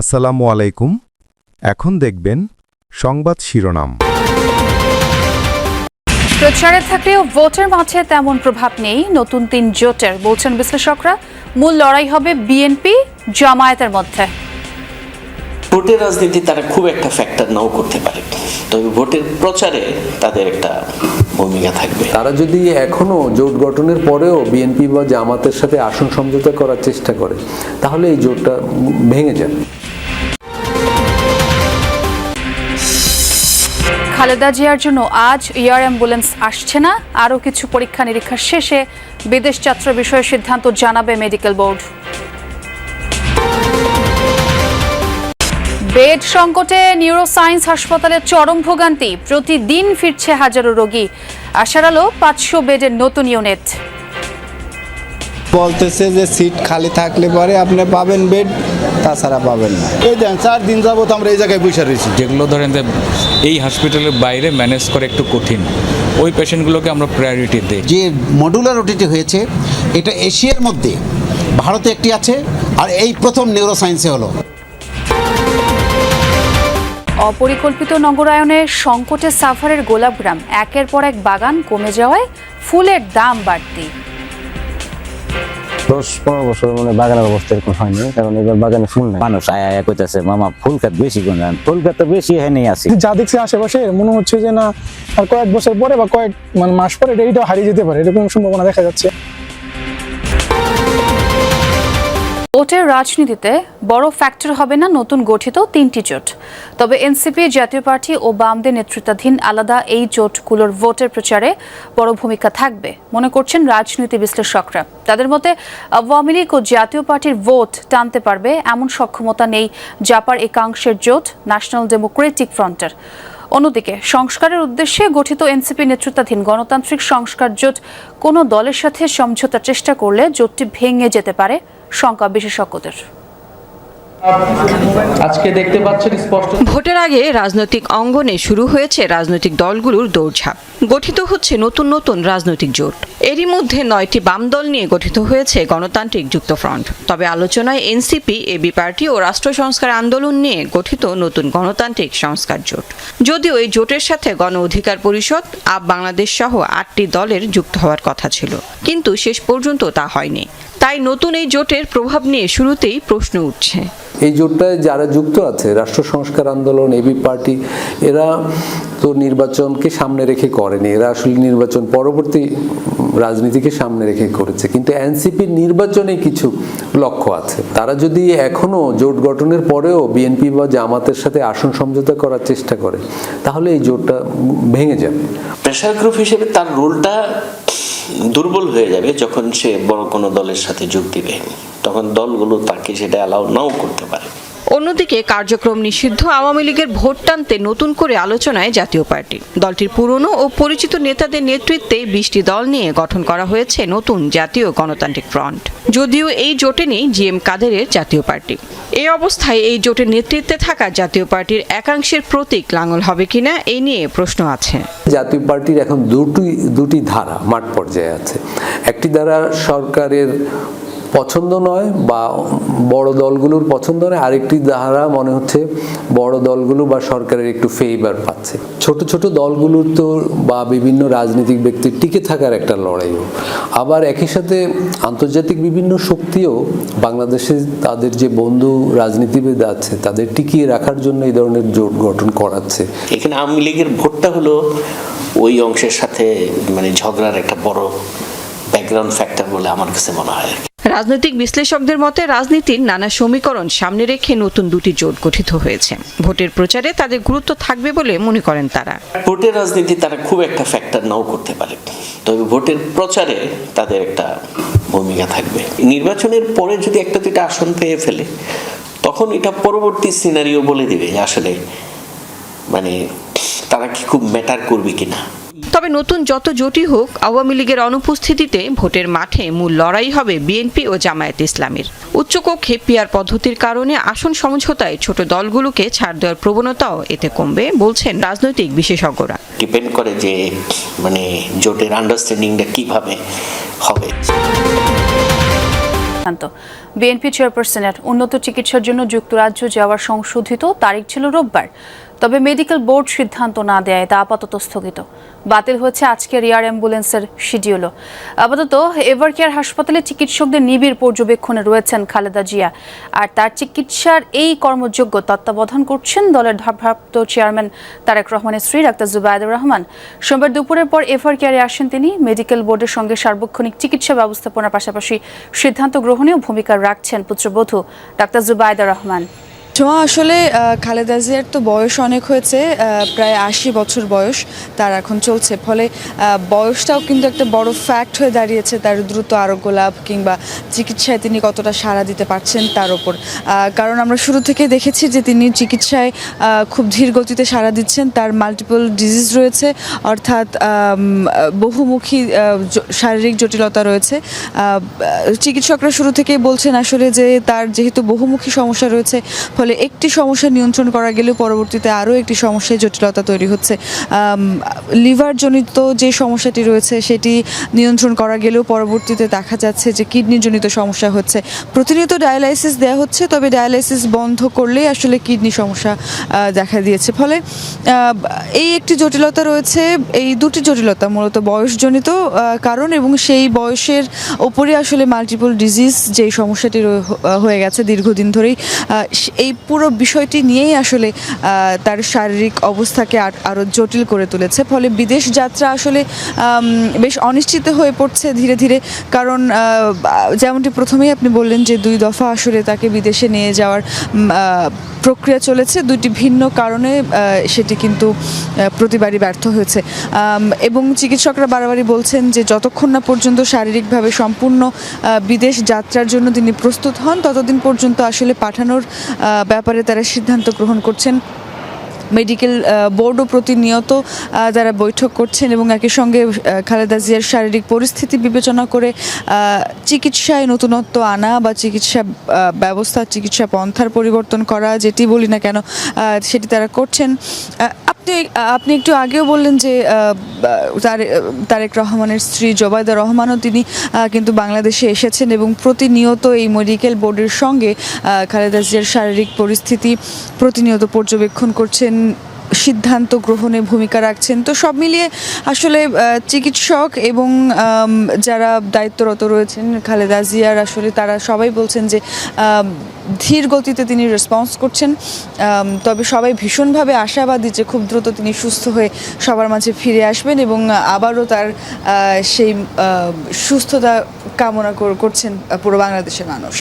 আসসালামু আলাইকুম। এখন দেখবেন সংবাদ শিরোনাম। প্রচারে থাকলেও ভোটের মাঠে তেমন প্রভাব নেই। নতুন তিন জোটের বলছেন বিশ্লেষকরা। মূল লড়াই হবে বিএনপি জামায়াতের মধ্যে। ভোটের রাজনীতি তারা খুব একটা ফ্যাক্টর নাও করতে পারে। তবে ভোটের প্রচারে তাদের একটা ভূমিকা থাকবে। তারা যদি এখনও জোট গঠনের পরেও বিএনপি বা জামাতের সাথে আসন সমঝোতা করার চেষ্টা করে তাহলে এই জোটটা ভেঙে যাবে। খালেদা জিয়ার জন্য আজ এয়ার অ্যাম্বুলেন্স আসছে না। আরও কিছু পরীক্ষা নিরীক্ষা শেষে বিদেশ যাত্রা বিষয়ে সিদ্ধান্ত জানাবে মেডিকেল বোর্ড। বেড সংকটে নিউরোসায়েন্স হাসপাতালে চরম ভোগান্তি। প্রতিদিন ফিরছে হাজারো রোগী। আশার আলো, পাঁচশো বেডের নতুন ইউনিট। বলতেছে যে সিট খালি থাকলে পরে আপনি পাবেন বেড। তাছাড়া পাবেন না। এই দেন চার দিন যাবত আমরা এই জায়গায় বসে রয়েছি। যেগুলো ধরেন যে এই হসপিটালের বাইরে ম্যানেজ করে একটু কঠিন। ওই পেশেন্টগুলোকে আমরা প্রায়োরিটি দিই। যে মডুলার ওটিটি হয়েছে এটা এশিয়ার মধ্যে ভারতে একটি আছে আর এই প্রথম নিউরোসায়েন্সে হলো। অপরিকল্পিত নগরায়নে সংকটে সাফারের গোলাপগ্রাম একের পর এক বাগান কমে যাওয়ায় ফুলের দাম বাড়তি। দশ পনেরো বছর মানে বাগানের অবস্থা এরকম হয়নি কারণ এবার বাগানে ফুল নাই। মানুষ আয়া আয়া কইতাছে মামা ফুল খাত বেশি কোন? ফুল খাত তো বেশি হয়নি আছে। যা দেখছি আশেপাশে মনে হচ্ছে যে না আর কয়েক বছর পরে বা কয়েক মানে মাস পরে এটা হারিয়ে যেতে পারে এরকম সম্ভাবনা দেখা যাচ্ছে। ভোটের রাজনীতিতে বড় ফ্যাক্টর হবে না নতুন গঠিত তিনটি জোট। তবে এনসিপি জাতীয় পার্টি ও বামদের নেতৃত্বাধীন আলাদা এই জোটগুলোর ভোটের প্রচারে বড় ভূমিকা থাকবে, মনে করছেন রাজনীতি বিশ্লেষকরা। তাদের মতে, আওয়ামী লীগ ও জাতীয় পার্টির ভোট টানতে পারবে এমন সক্ষমতা নেই জাপার একাংশের জোট ন্যাশনাল ডেমোক্রেটিক ফ্রন্টের অন্যদিকে, সংস্কারের উদ্দেশ্যে গঠিত এনসিপি নেতৃত্বাধীন গণতান্ত্রিক সংস্কার জোট কোনো দলের সাথে সমঝোতার চেষ্টা করলে জোটটি ভেঙে যেতে পারে শঙ্কা বিশেষজ্ঞদের। আজকে দেখতে পাচ্ছেন স্পষ্ট ভোটের আগে রাজনৈতিক অঙ্গনে শুরু হয়েছে রাজনৈতিক দলগুলোর দৌড়ঝাঁপ। গঠিত হচ্ছে নতুন নতুন রাজনৈতিক জোট। এরই মধ্যে নয়টি বাম দল নিয়ে গঠিত হয়েছে গণতান্ত্রিক যুক্তফ্রন্ট তবে আলোচনায় এনসিপি এবি পার্টি ও রাষ্ট্র সংস্কার আন্দোলন নিয়ে গঠিত নতুন গণতান্ত্রিক সংস্কার জোট। যদিও এই জোটের সাথে গণ অধিকার পরিষদ আপ বাংলাদেশ সহ আটটি দলের যুক্ত হওয়ার কথা ছিল। কিন্তু শেষ পর্যন্ত তা হয়নি। তাই নতুন এই জোটের প্রভাব নিয়ে শুরুতেই প্রশ্ন উঠছে। এই জোটটায় যারা যুক্ত আছে রাষ্ট্র সংস্কার আন্দোলন এবি পার্টি এরা তো নির্বাচনকে সামনে রেখে করেনি। এরা আসলে নির্বাচন পরবর্তী রাজনীতিকে সামনে রেখে করেছে। কিন্তু এনসিপির নির্বাচনে কিছু লক্ষ্য আছে। তারা যদি এখনও জোট গঠনের পরেও বিএনপি বা জামাতের সাথে আসন সমঝোতা করার চেষ্টা করে তাহলে এই জোটটা ভেঙে যাবে। প্রেশার গ্রুপ হিসেবে তার রোলটা দুর্বল হয়ে যাবে যখন সে বড় কোনো দলের সাথে যোগ দিবে। তখন দলগুলো তাকে সেটা অ্যালাউ নাও করতে পারে। অন্যদিকে কার্যক্রম নিষিদ্ধ আওয়ামী লীগের ভোট টানতে নতুন করে আলোচনায় জাতীয় পার্টি। দলটির পুরনো ও পরিচিত নেতাদের নেতৃত্বে বিশটি দল নিয়ে গঠন করা হয়েছে নতুন জাতীয় গণতান্ত্রিক ফ্রন্ট। যদিও এই জোটে নেই জি এম কাদেরের জাতীয় পার্টি। এই অবস্থায় এই জোটের নেতৃত্বে থাকা জাতীয় পার্টির একাংশের প্রতীক লাঙল হবে কিনা এই নিয়ে প্রশ্ন আছে। জাতীয় পার্টির এখন দুটি দুটি ধারা মাঠ পর্যায়ে আছে। একটি ধারা সরকারের পছন্দ নয় বা বড় দলগুলোর পছন্দ নয়, আরেকটি ধারা মনে হচ্ছে বড় দলগুলো বা সরকারের একটু ফেভার পাচ্ছে। ছোট ছোট দলগুলোর তো বা বিভিন্ন রাজনৈতিক ব্যক্তির টিকে থাকার একটা লড়াইও। আবার একই সাথে আন্তর্জাতিক বিভিন্ন শক্তিও বাংলাদেশে তাদের যে বন্ধু রাজনীতিবিদ আছে, তাদের টিকিয়ে রাখার জন্য এই ধরনের জোট গঠন করাচ্ছে। এখানে আওয়ামী লীগের ভোটটা হলো ওই অংশের সাথে মানে ঝগড়ার একটা বড় ব্যাকগ্রাউন্ড ফ্যাক্টর বলে আমার কাছে মনে হয়। রাজনৈতিক বিশ্লেষকদের মতে রাজনীতির নানা সমীকরণ সামনে রেখে নতুন দুটি জোট গঠিত হয়েছে। ভোটের প্রচারে তাদের গুরুত্ব থাকবে বলে মনে করেন তারা। ভোটের রাজনীতি তারা খুব একটা ফ্যাক্টর নাও করতে পারে। তবে ভোটের প্রচারে তাদের একটা ভূমিকা থাকবে। নির্বাচনের পরে যদি একটা দুইটা আসন পেয়ে ফেলে, তখন এটা পরবর্তী সিনারিও বলে দিবে আসলে মানে তারা কি খুব ম্যাটার করবে কিনা। তবে নতুন যত জোটই হোক আওয়ামী লীগের অনুপস্থিতিতে ভোটের মাঠে মূল লড়াই হবে বিএনপি ও জামায়াত ইসলামের। উচ্চকক্ষে পিয়ার পদ্ধতির কারণে আসন সমঝোতায় ছোট দলগুলোকে ছাড় দেওয়ার প্রবণতাও এতে কমবে বলছেন রাজনৈতিক বিশেষজ্ঞরা। ডিপেন্ড করে যে মানে জোটের আন্ডারস্ট্যান্ডিংটা কীভাবে হবে। সিদ্ধান্ত। বিএনপি চেয়ারপারসনের উন্নত চিকিৎসার জন্য যুক্তরাজ্য যাওয়ার সংশোধিত তারিখ ছিল রোববার। তবে মেডিকেল বোর্ড সিদ্ধান্ত না দেয় তা আপাতত স্থগিত। বাতিল হয়েছে আজকের এয়ার অ্যাম্বুলেন্সের শিডিউলও। আপাতত এভার কেয়ার হাসপাতালে চিকিৎসকদের নিবিড় পর্যবেক্ষণে রয়েছেন খালেদা জিয়া। আর তার চিকিৎসার এই কর্মযোগ্য তত্ত্বাবধান করছেন দলের ভারপ্রাপ্ত চেয়ারম্যান তারেক রহমানের স্ত্রী ডাক্তার জুবায়দুর রহমান। সোমবার দুপুরের পর এভার কেয়ারে আসেন তিনি। মেডিকেল বোর্ডের সঙ্গে সার্বক্ষণিক চিকিৎসা ব্যবস্থাপনার পাশাপাশি সিদ্ধান্ত গ্রহণেও ভূমিকা রাখছেন পুত্রবধূ ডাক্তার জুবায়দুর রহমান। ছোঁয়া আসলে খালেদা জিয়ার তো বয়স অনেক হয়েছে প্রায় আশি বছর বয়স তার এখন চলছে। ফলে বয়সটাও কিন্তু একটা বড় ফ্যাক্ট হয়ে দাঁড়িয়েছে তার দ্রুত আরোগ্য লাভ কিংবা চিকিৎসায় তিনি কতটা সাড়া দিতে পারছেন তার ওপর কারণ আমরা শুরু থেকে দেখেছি যে তিনি চিকিৎসায় খুব ধীর গতিতে সাড়া দিচ্ছেন, তার মাল্টিপল ডিজিজ রয়েছে, অর্থাৎ বহুমুখী শারীরিক জটিলতা রয়েছে। চিকিৎসকরা শুরু থেকেই বলছেন আসলে যে তার যেহেতু বহুমুখী সমস্যা রয়েছে, ফলে একটি সমস্যা নিয়ন্ত্রণ করা গেলেও পরবর্তীতে আরও একটি সমস্যায় জটিলতা তৈরি হচ্ছে। লিভারজনিত যে সমস্যাটি রয়েছে সেটি নিয়ন্ত্রণ করা গেলেও পরবর্তীতে দেখা যাচ্ছে যে কিডনিজনিত সমস্যা হচ্ছে। প্রতিনিয়ত ডায়ালাইসিস দেওয়া হচ্ছে, তবে ডায়ালাইসিস বন্ধ করলেই আসলে কিডনি সমস্যা দেখা দিয়েছে। ফলে এই একটি জটিলতা রয়েছে, এই দুটি জটিলতা মূলত বয়সজনিত কারণ এবং সেই বয়সের ওপরে আসলে মাল্টিপল ডিজিজ যে সমস্যাটি হয়ে গেছে দীর্ঘদিন ধরেই সে- এই পুরো বিষয়টি নিয়েই আসলে তার শারীরিক অবস্থাকে আরও জটিল করে তুলেছে। ফলে বিদেশ যাত্রা আসলে বেশ অনিশ্চিত হয়ে পড়ছে ধীরে ধীরে। কারণ যেমনটি প্রথমেই আপনি বললেন যে দুই দফা আসলে তাকে বিদেশে নিয়ে যাওয়ার প্রক্রিয়া চলেছে। দুইটি ভিন্ন কারণে সেটি কিন্তু প্রতিবারই ব্যর্থ হয়েছে। এবং চিকিৎসকরা বারবারই বলছেন যে যতক্ষণ না পর্যন্ত শারীরিকভাবে সম্পূর্ণ বিদেশ যাত্রার জন্য তিনি প্রস্তুত হন, ততদিন পর্যন্ত আসলে পাঠানোর ব্যাপারে তারা সিদ্ধান্ত গ্রহণ করছেন। মেডিকেল বোর্ডও প্রতিনিয়ত তারা বৈঠক করছেন এবং একই সঙ্গে খালেদা জিয়ার শারীরিক পরিস্থিতি বিবেচনা করে চিকিৎসায় নতুনত্ব আনা বা চিকিৎসা ব্যবস্থা, চিকিৎসা পন্থার পরিবর্তন করা, যেটি বলি না কেন সেটি তারা করছেন। আহ, আপনি একটু আগেও বললেন যে তারেক রহমানের স্ত্রী জবায়দা রহমানও তিনি কিন্তু বাংলাদেশে এসেছেন এবং প্রতিনিয়ত এই মেডিকেল বোর্ডের সঙ্গে খালেদা জিয়ার শারীরিক পরিস্থিতি প্রতিনিয়ত পর্যবেক্ষণ করছেন সিদ্ধান্ত গ্রহণে ভূমিকা রাখছেন। তো সব মিলিয়ে আসলে চিকিৎসক এবং যারা দায়িত্বরত রয়েছেন, খালেদা জিয়ার আসলে তারা সবাই বলছেন যে ধীর গতিতে তিনি রেসপন্স করছেন। তবে সবাই ভীষণভাবে আশাবাদী যে খুব দ্রুত তিনি সুস্থ হয়ে সবার মাঝে ফিরে আসবেন এবং আবারও তার সেই সুস্থতা কামনা কর- করছেন পুরো বাংলাদেশের মানুষ।